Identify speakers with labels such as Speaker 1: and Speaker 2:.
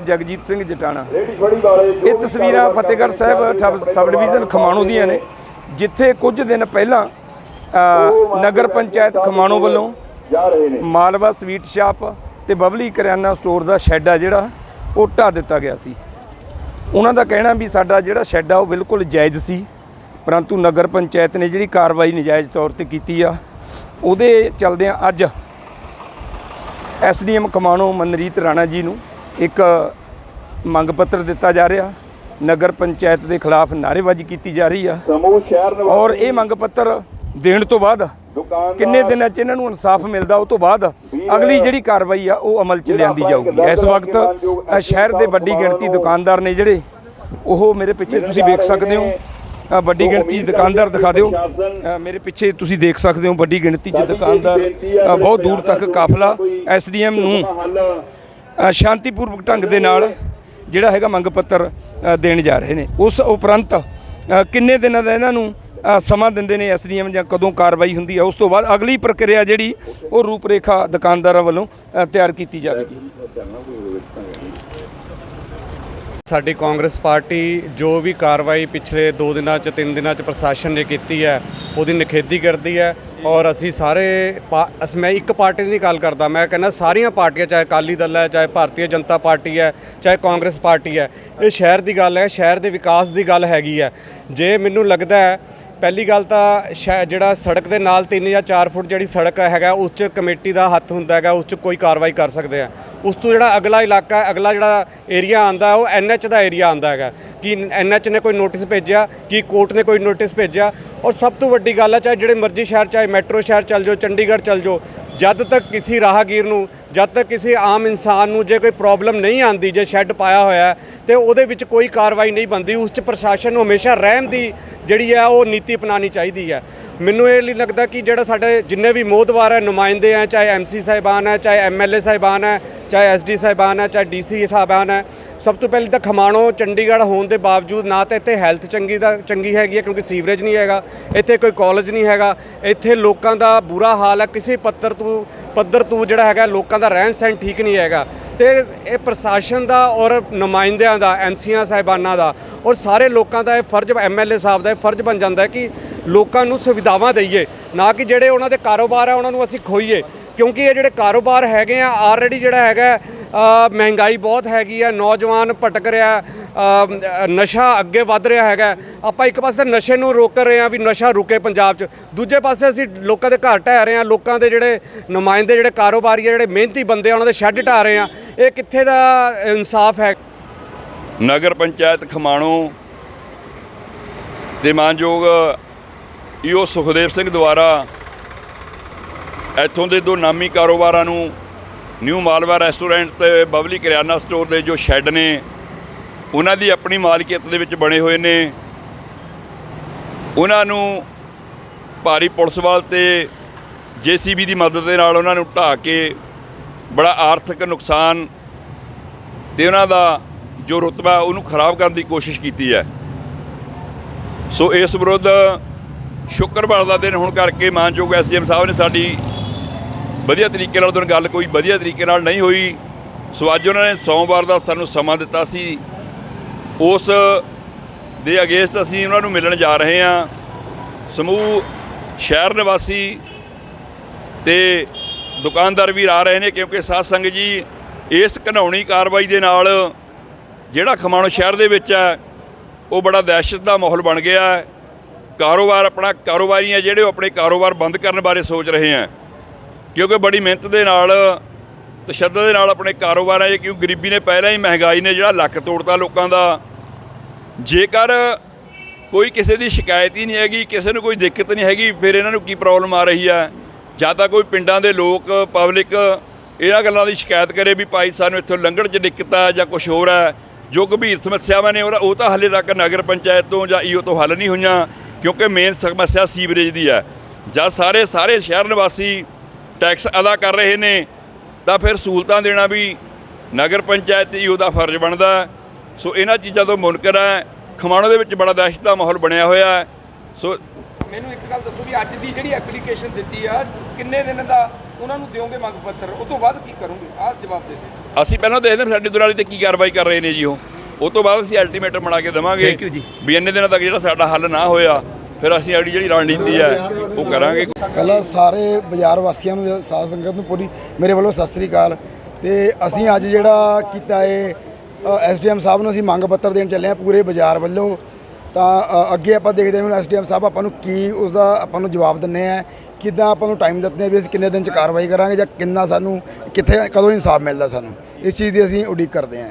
Speaker 1: ਜਗਜੀਤ ਸਿੰਘ ਜਟਾਣਾ। ਇਹ ਤਸਵੀਰਾਂ Fatehgarh Sahib sub division Khamano ਦੀਆਂ ਨੇ ਜਿੱਥੇ ਕੁਝ ਦਿਨ ਪਹਿਲਾਂ ਨਗਰ ਪੰਚਾਇਤ ਖਮਾਣੋ ਵੱਲੋਂ ਮਾਲਵਾ ਸਵੀਟ ਸ਼ਾਪ ਤੇ ਬਬਲੀ ਕਰਿਆਨਾ ਸਟੋਰ ਦਾ ਸ਼ੈੱਡ ਆ ਜਿਹੜਾ ਉਹ ਢਾਹ ਦਿੱਤਾ ਗਿਆ ਸੀ। ਉਹਨਾਂ ਦਾ ਕਹਿਣਾ ਵੀ ਸਾਡਾ ਜਿਹੜਾ ਸ਼ੈੱਡ ਆ ਉਹ ਬਿਲਕੁਲ ਜਾਇਜ਼ ਸੀ ਪਰੰਤੂ ਨਗਰ ਪੰਚਾਇਤ ਨੇ ਜਿਹੜੀ ਕਾਰਵਾਈ ਨਜਾਇਜ਼ ਤੌਰ ਤੇ ਕੀਤੀ ਆ ਉਹਦੇ ਚਲਦਿਆਂ ਅੱਜ ਐਸਡੀਐਮ ਕਮਾਣੋ ਮਨਰੀਤ ਰਾਣਾ ਜੀ ਨੂੰ ਇੱਕ ਮੰਗ ਪੱਤਰ ਦਿੱਤਾ ਜਾ ਰਿਹਾ ਨਗਰ ਪੰਚਾਇਤ ਦੇ ਖਿਲਾਫ ਨਾਅਰੇਬਾਜ਼ੀ ਕੀਤੀ ਜਾ ਰਹੀ ਆ।
Speaker 2: ਸਮੂਹ ਸ਼ਹਿਰ ਨਿਵਾਸੀ
Speaker 1: ਔਰ ਇਹ ਮੰਗ ਪੱਤਰ ਦੇਣ ਤੋਂ ਬਾਅਦ ਕਿੰਨੇ ਦਿਨਾਂ 'ਚ ਇਹਨਾਂ ਨੂੰ ਇਨਸਾਫ ਮਿਲਦਾ ਉਹ ਤੋਂ ਬਾਅਦ ਅਗਲੀ ਜਿਹੜੀ ਕਾਰਵਾਈ ਆ ਉਹ ਅਮਲ 'ਚ ਲਿਆਂਦੀ ਜਾਊਗੀ। ਇਸ ਵਕਤ ਸ਼ਹਿਰ ਦੇ ਵੱਡੀ ਗਿਣਤੀ ਦੁਕਾਨਦਾਰ ਨੇ ਜਿਹੜੇ ਉਹ ਮੇਰੇ ਪਿੱਛੇ ਤੁਸੀਂ ਵੇਖ ਸਕਦੇ ਹੋ। ਵੱਡੀ ਗਿਣਤੀ ਦੁਕਾਨਦਾਰ ਦਿਖਾ ਦਿਓ। ਮੇਰੇ ਪਿੱਛੇ ਤੁਸੀਂ ਦੇਖ ਸਕਦੇ ਹੋ ਵੱਡੀ ਗਿਣਤੀ 'ਚ ਦੁਕਾਨਦਾਰ ਬਹੁਤ ਦੂਰ ਤੱਕ ਕਾਫਲਾ ਐਸਡੀਐਮ ਨੂੰ ਸ਼ਾਂਤੀਪੂਰਵਕ ਢੰਗ ਦੇ ਨਾਲ ਜਿਹੜਾ ਹੈਗਾ ਮੰਗ ਪੱਤਰ ਦੇਣ ਜਾ ਰਹੇ ਨੇ। ਉਸ ਉਪਰੰਤ ਕਿੰਨੇ ਦਿਨਾਂ ਦਾ ਇਹਨਾਂ ਨੂੰ ਸਮਾਂ ਦਿੰਦੇ ਨੇ ਐਸਡੀਐਮ ਜਾਂ ਕਦੋਂ ਕਾਰਵਾਈ ਹੁੰਦੀ ਹੈ, ਉਸ ਤੋਂ ਬਾਅਦ ਅਗਲੀ ਪ੍ਰਕਿਰਿਆ ਜਿਹੜੀ, ਉਹ ਰੂਪਰੇਖਾ ਦੁਕਾਨਦਾਰਾਂ ਵੱਲੋਂ ਤਿਆਰ ਕੀਤੀ ਜਾਵੇਗੀ।
Speaker 3: ਸਾਡੀ ਕਾਂਗਰਸ ਪਾਰਟੀ ਜੋ ਵੀ ਕਾਰਵਾਈ ਪਿਛਲੇ 2 ਦਿਨਾਂ ਚ 3 ਦਿਨਾਂ ਚ ਪ੍ਰਸ਼ਾਸਨ ਨੇ ਕੀਤੀ ਹੈ, ਉਹਦੀ ਨਿਖੇਧੀ ਕਰਦੀ ਹੈ ਔਰ ਅਸੀਂ ਸਾਰੇ ਪਾ- ਅਸ, ਮੈਂ ਇੱਕ ਪਾਰਟੀ ਦੀ ਗੱਲ ਕਰਦਾ, ਮੈਂ ਕਹਿੰਦਾ ਸਾਰੀਆਂ ਪਾਰਟੀਆਂ, ਚਾਹੇ ਅਕਾਲੀ ਦਲ ਹੈ, ਚਾਹੇ ਭਾਰਤੀ ਜਨਤਾ ਪਾਰਟੀ ਹੈ, ਚਾਹੇ ਕਾਂਗਰਸ ਪਾਰਟੀ ਹੈ, ਇਹ ਸ਼ਹਿਰ ਦੀ ਗੱਲ ਹੈ, ਸ਼ਹਿਰ ਦੇ ਵਿਕਾਸ ਦੀ ਗੱਲ ਹੈਗੀ ਹੈ। ਜੇ ਮੈਨੂੰ ਲੱਗਦਾ ਹੈ ਪਹਿਲੀ ਗੱਲ ਤਾਂ ਸ਼ੈ- ਜਿਹੜਾ ਸੜਕ ਦੇ ਨਾਲ 3 ਜਾਂ 4 ਫੁੱਟ ਜਿਹੜੀ ਸੜਕ ਹੈਗਾ, ਉਸ 'ਚ ਕਮੇਟੀ ਦਾ ਹੱਥ ਹੁੰਦਾ ਹੈਗਾ, ਉਸ 'ਚ ਕੋਈ ਕਾਰਵਾਈ ਕਰ ਸਕਦੇ ਆ। ਉਸ ਤੋਂ ਜਿਹੜਾ ਅਗਲਾ ਇਲਾਕਾ, ਅਗਲਾ ਜਿਹੜਾ ਏਰੀਆ ਆਂਦਾ, ਉਹ ਐਨਐਚ ਦਾ ਏਰੀਆ ਆਂਦਾ ਹੈਗਾ। ਕਿ ਐਨਐਚ ਨੇ ਕੋਈ ਨੋਟਿਸ ਭੇਜਿਆ, ਕਿ ਕੋਰਟ ਨੇ ਕੋਈ ਨੋਟਿਸ ਭੇਜਿਆ। ਔਰ ਸਭ ਤੋਂ ਵੱਡੀ ਗੱਲ ਹੈ ਚਾਹੇ ਜਿਹੜੇ ਮਰਜ਼ੀ ਸ਼ਹਿਰ, ਚਾਹੇ ਮੈਟਰੋ ਸ਼ਹਿਰ ਚੱਲ ਜਾਓ, ਚੰਡੀਗੜ੍ਹ ਚੱਲ ਜਾਓ ਜਦ ਤੱਕ ਕਿਸੇ ਰਾਹਗੀਰ ਨੂੰ ਜਦ ਤੱਕ ਕਿਸੇ ਆਮ ਇਨਸਾਨ ਨੂੰ ਜੇ ਕੋਈ ਪ੍ਰੋਬਲਮ ਨਹੀਂ ਆਂਦੀ ਜੇ ਸ਼ੈੱਡ ਪਾਇਆ ਹੋਇਆ ਹੈ, ਤੇ ਉਹਦੇ ਵਿੱਚ ਕੋਈ ਕਾਰਵਾਈ ਨਹੀਂ ਬਣਦੀ ਉਸ 'ਚ ਪ੍ਰਸ਼ਾਸਨ ਨੂੰ ਹਮੇਸ਼ਾ ਰਹਿਮ ਦੀ ਜਿਹੜੀ ਹੈ ਉਹ ਨੀਤੀ ਅਪਣਾਉਣੀ ਚਾਹੀਦੀ ਹੈ। ਮੈਨੂੰ ਇਹ ਲਈ ਲੱਗਦਾ ਕਿ ਜਿਹੜਾ ਸਾਡੇ ਜਿੰਨੇ ਵੀ ਮੋਦਵਾਰ ਹੈ ਨੁਮਾਇੰਦੇ ਹੈ ਚਾਹੇ ਐਮਸੀ ਸਾਹਿਬਾਨ ਹੈ ਚਾਹੇ ਐਮਐਲਏ ਸਾਹਿਬਾਨ ਹੈ ਚਾਹੇ ਐਸਡੀ ਸਾਹਿਬਾਨ ਹੈ ਚਾਹੇ ਡੀਸੀ ਸਾਹਿਬਾਨ ਹੈ ਸਭ ਤੋਂ ਪਹਿਲੇ ਤਾਂ ਖਮਾਣੋ ਚੰਡੀਗੜ੍ਹ ਹੋਣ ਦੇ ਬਾਵਜੂਦ ਨਾ ਤਾਂ ਇੱਥੇ ਹੈਲਥ ਚੰਗੀ ਦਾ ਚੰਗੀ ਹੈਗੀ ਹੈ ਕਿਉਂਕਿ ਸੀਵਰੇਜ ਨਹੀਂ ਹੈਗਾ, ਇੱਥੇ ਕੋਈ ਕਾਲਜ ਨਹੀਂ ਹੈਗਾ, ਇੱਥੇ ਲੋਕਾਂ ਦਾ ਬੁਰਾ ਹਾਲ ਹੈ, ਕਿਸੇ ਪੱਤਰ ਤੋਂ ਪੱਧਰ ਤੋਂ ਜਿਹੜਾ ਹੈਗਾ ਲੋਕਾਂ ਦਾ ਰਹਿਣ ਸਹਿਣ ਠੀਕ ਨਹੀਂ ਹੈਗਾ। ਤੇ ਇਹ ਪ੍ਰਸ਼ਾਸਨ ਦਾ ਔਰ ਨੁਮਾਇੰਦਿਆਂ ਦਾ ਐਮਸੀਆਂ ਸਾਹਿਬਾਨਾਂ ਦਾ ਔਰ ਸਾਰੇ ਲੋਕਾਂ ਦਾ ਇਹ ਫਰਜ਼, ਐਮਐਲਏ ਸਾਹਿਬ ਦਾ ਇਹ ਫਰਜ਼ ਬਣ ਜਾਂਦਾ ਹੈ ਕਿ ਲੋਕਾਂ ਨੂੰ ਸੁਵਿਧਾਵਾਂ ਦਈਏ, ਨਾ ਕਿ ਜਿਹੜੇ ਉਹਨਾਂ ਦੇ ਕਾਰੋਬਾਰ ਆ ਉਹਨਾਂ ਨੂੰ ਅਸੀਂ ਖੋਈਏ। ਕਿਉਂਕਿ ਇਹ ਜਿਹੜੇ ਕਾਰੋਬਾਰ ਹੈਗੇ ਆ ਆਲਰੇਡੀ ਜਿਹੜਾ ਹੈਗਾ ਮਹਿੰਗਾਈ ਬਹੁਤ ਹੈਗੀ ਆ, ਨੌਜਵਾਨ ਭਟਕ ਰਿਹਾ ਨਸ਼ਾ ਅੱਗੇ ਵੱਧ ਰਿਹਾ ਹੈਗਾ। ਆਪਾਂ ਇੱਕ ਪਾਸੇ ਨਸ਼ੇ ਨੂੰ ਰੋਕ ਰਹੇ ਆ ਵੀ ਨਸ਼ਾ ਰੁਕੇ ਪੰਜਾਬ 'ਚ। ਦੂਜੇ ਪਾਸੇ ਅਸੀਂ ਲੋਕਾਂ ਦੇ ਘਰ ਢਹਿ ਰਹੇ ਆ ਲੋਕਾਂ ਦੇ ਜਿਹੜੇ ਨੁਮਾਇੰਦੇ, ਜਿਹੜੇ ਕਾਰੋਬਾਰੀ ਆ, ਜਿਹੜੇ ਮਿਹਨਤੀ ਬੰਦੇ ਆ, ਉਹਨਾਂ ਦੇ ਸ਼ੈੱਡ ਢਾਹ ਰਹੇ ਆ ਇਹ ਕਿੱਥੇ ਦਾ ਇਨਸਾਫ ਹੈ?
Speaker 4: ਨਗਰ ਪੰਚਾਇਤ ਖਮਾਣੋ ਤੇ ਮਾਨਯੋਗ ਈਓ ਸੁਖਦੇਵ ਸਿੰਘ ਦੁਆਰਾ ਇੱਥੋਂ ਦੇ ਦੋ ਨਾਮੀ ਕਾਰੋਬਾਰਾਂ ਨੂੰ ਨਿਊ ਮਾਲਵਾ ਰੈਸਟੋਰੈਂਟ ਤੇ ਬਬਲੀ ਕਰਿਆਨਾ ਸਟੋਰ ਦੇ ਜੋ ਸ਼ੈੱਡ ਨੇ, ਉਹਨਾਂ ਦੀ ਆਪਣੀ ਮਾਲਕੀਅਤ ਦੇ ਵਿੱਚ ਬਣੇ ਹੋਏ ਨੇ। ਉਹਨਾਂ ਨੂੰ ਭਾਰੀ ਪੁਲਿਸ ਬਲ ਤੇ ਜੀਸੀਬੀ ਦੀ ਮਦਦ ਦੇ ਨਾਲ ਉਹਨਾਂ ਨੂੰ ਢਾਹ ਕੇ ਬੜਾ ਆਰਥਿਕ ਨੁਕਸਾਨ ਤੇ ਉਹਨਾਂ ਦਾ ਜੋ ਰੁਤਬਾ, ਉਹਨੂੰ ਖਰਾਬ ਕਰਨ ਦੀ ਕੋਸ਼ਿਸ਼ ਕੀਤੀ ਹੈ। ਸੋ ਇਸ ਵਿਰੁੱਧ ਸ਼ੁੱਕਰਵਾਰ ਦਾ ਦਿਨ ਹੋਣ ਕਰਕੇ ਮਾਨਯੋਗ ਐਸਡੀਐਮ ਸਾਹਿਬ ਨੇ ਸਾਡੀ ਵਧੀਆ ਤਰੀਕੇ ਨਾਲ ਉਹਨਾਂ ਗੱਲ ਕੋਈ ਵਧੀਆ ਤਰੀਕੇ ਨਾਲ ਨਹੀਂ ਹੋਈ। ਸੋ ਅੱਜ ਉਹਨਾਂ ਨੇ ਸੋਮਵਾਰ ਦਾ ਸਾਨੂੰ ਸਮਾਂ ਦਿੱਤਾ ਸੀ। ਉਸ ਦੇ ਅਗੇਂਸਟ ਅਸੀਂ ਉਹਨਾਂ ਨੂੰ ਮਿਲਣ ਜਾ ਰਹੇ ਹਾਂ। ਸਮੂਹ ਸ਼ਹਿਰ ਨਿਵਾਸੀ ਤੇ ਦੁਕਾਨਦਾਰ ਵੀ ਆ ਰਹੇ ਨੇ ਕਿਉਂਕਿ ਸਾਧ ਸੰਗਤ ਜੀ, ਇਸ ਘਨੌਣੀ ਕਾਰਵਾਈ ਦੇ ਨਾਲ ਜਿਹੜਾ ਖਮਾਣੋ ਸ਼ਹਿਰ ਦੇ ਵਿੱਚ ਹੈ, ਉਹ ਬੜਾ ਦਹਿਸ਼ਤ ਦਾ ਮਾਹੌਲ ਬਣ ਗਿਆ ਹੈ। ਕਾਰੋਬਾਰ ਆਪਣਾ ਕਾਰੋਬਾਰੀ ਹੈ, ਜਿਹੜੇ ਉਹ ਆਪਣੇ ਕਾਰੋਬਾਰ ਬੰਦ ਕਰਨ ਬਾਰੇ ਸੋਚ ਰਹੇ ਹੈ। ਕਿਉਂਕਿ ਬੜੀ ਮਿਹਨਤ ਦੇ ਨਾਲ, ਤਸ਼ੱਦਦ ਦੇ ਨਾਲ ਆਪਣੇ ਕਾਰੋਬਾਰ ਹੈ ਕਿਉਂਕਿ ਗਰੀਬੀ ਨੇ ਪਹਿਲਾਂ ਹੀ ਮਹਿੰਗਾਈ ਨੇ ਜਿਹੜਾ ਲੱਕ ਤੋੜਤਾ ਲੋਕਾਂ ਦਾ। ਜੇਕਰ ਕੋਈ ਕਿਸੇ ਦੀ ਸ਼ਿਕਾਇਤ ਹੀ ਨਹੀਂ ਹੈਗੀ, ਕਿਸੇ ਨੂੰ ਕੋਈ ਦਿੱਕਤ ਨਹੀਂ ਹੈਗੀ, ਫਿਰ ਇਹਨਾਂ ਨੂੰ ਕੀ ਪ੍ਰੋਬਲਮ ਆ ਰਹੀ ਹੈ? ਜਾਂ ਤਾਂ ਕੋਈ ਪਿੰਡਾਂ ਦੇ ਲੋਕ ਪਬਲਿਕ ਇਹਨਾਂ ਗੱਲਾਂ ਦੀ ਸ਼ਿਕਾਇਤ ਕਰੇ ਵੀ ਭਾਈ ਸਾਨੂੰ ਇੱਥੋਂ ਲੰਘਣ 'ਚ ਦਿੱਕਤ ਹੈ ਜਾਂ ਕੁਝ ਹੋਰ ਹੈ। ਜੋ ਗੰਭੀਰ ਸਮੱਸਿਆਵਾਂ ਨੇ ਉਹਦਾ- ਉਹ ਤਾਂ ਹਾਲੇ ਤੱਕ ਨਗਰ ਪੰਚਾਇਤ ਤੋਂ ਜਾਂ ਈਓ ਤੋਂ ਹੱਲ ਨਹੀਂ ਹੋਈਆਂ, ਕਿਉਂਕਿ ਮੇਨ ਸਮੱਸਿਆ ਸੀਵਰੇਜ ਦੀ ਹੈ। ਜਾਂ ਸਾਰੇ ਸਾਰੇ ਸ਼ਹਿਰ ਨਿਵਾਸੀ ਟੈਕਸ ਅਦਾ ਕਰ ਰਹੇ ਨੇ ਤਾਂ ਫਿਰ ਸਹੂਲਤਾਂ ਦੇਣਾ ਵੀ ਨਗਰ ਪੰਚਾਇਤ ਤੇ ਈਓ ਦਾ ਫਰਜ਼ ਬਣਦਾ ਹੈ। ਸੋ ਇਹਨਾਂ ਚੀਜ਼ਾਂ ਤੋਂ ਮੁਨਕਰ ਹੈ। ਖਮਾਣੋ ਦੇ ਵਿੱਚ ਬੜਾ ਦਹਿਸ਼ਤ ਦਾ ਮਾਹੌਲ ਬਣਿਆ ਹੋਇਆ ਹੈ। ਸੋ
Speaker 1: ਮੈਨੂੰ ਇੱਕ ਗੱਲ ਦੱਸੋ ਵੀ ਅੱਜ ਦੀ ਜਿਹੜੀ ਐਪਲੀਕੇਸ਼ਨ ਦਿੱਤੀ ਆ ਕਿੰਨੇ ਦਿਨ ਦਾ ਉਹਨਾਂ ਨੂੰ ਦਿਓਗੇ ਮੰਗ ਪੱਤਰ? ਉਸ ਤੋਂ ਬਾਅਦ ਕੀ ਕਰੋਗੇ? ਆਹ ਜਵਾਬ ਦੇ ਦਿਓ।
Speaker 4: ਅਸੀਂ ਪਹਿਲਾਂ ਦੇਖਦੇ ਹਾਂ ਸਾਡੇ ਦੁਰਾਲੀ ਤੇ ਕੀ ਕਾਰਵਾਈ ਕਰ ਰਹੇ ਨੇ ਜੀ ਉਹ। ਉਹ ਤੋਂ ਬਾਅਦ ਅਸੀਂ ਅਲਟੀਮੇਟਮ ਬਣਾ ਕੇ ਦੇਵਾਂਗੇ। ਵੀ ਇੰਨੇ ਦਿਨਾਂ ਤੱਕ ਜਿਹੜਾ ਸਾਡਾ ਹੱਲ ਨਾ ਹੋਇਆ ਫਿਰ ਅਸੀਂ ਅਗਲੀ ਜਿਹੜੀ ਰਣਨੀਤੀ ਹੈ, ਉਹ ਕਰਾਂਗੇ।
Speaker 2: ਪਹਿਲਾਂ ਸਾਰੇ ਬਾਜ਼ਾਰ ਵਾਸੀਆਂ ਨੂੰ, ਸਾਧ ਸੰਗਤ ਨੂੰ ਪੂਰੀ ਮੇਰੇ ਵੱਲੋਂ ਸਤਿ ਸ੍ਰੀ ਅਕਾਲ। ਤੇ ਅਸੀਂ ਅੱਜ ਜਿਹੜਾ ਕੀਤਾ ਹੈ ਐਸਡੀਐਮ ਸਾਹਿਬ ਨੂੰ ਅਸੀਂ ਮੰਗ ਪੱਤਰ ਦੇਣ ਚੱਲੇ ਹਾਂ ਪੂਰੇ ਬਾਜ਼ਾਰ ਵੱਲੋਂ। ਤਾਂ ਅੱਗੇ ਆਪਾਂ ਦੇਖਦੇ ਹਾਂ ਐਸਡੀਐਮ ਸਾਹਿਬ ਆਪਾਂ ਨੂੰ ਕੀ ਉਸ ਦਾ ਆਪਾਂ ਨੂੰ ਜਵਾਬ ਦਿੰਨੇ ਆ, ਕਿੱਦਾਂ ਆਪਾਂ ਨੂੰ ਟਾਈਮ ਦਿੰਦੇ ਆ ਵੀ ਅਸੀਂ ਕਿੰਨੇ ਦਿਨ ਚ ਕਾਰਵਾਈ ਕਰਾਂਗੇ ਜਾਂ ਕਿੰਨਾ ਸਾਨੂੰ, ਕਿੱਥੇ, ਕਦੋਂ ਇਨਸਾਫ ਮਿਲਦਾ ਸਾਨੂੰ। ਇਸ ਚੀਜ਼ ਦੀ ਅਸੀਂ ਉਡੀਕ ਕਰਦੇ ਹਾਂ।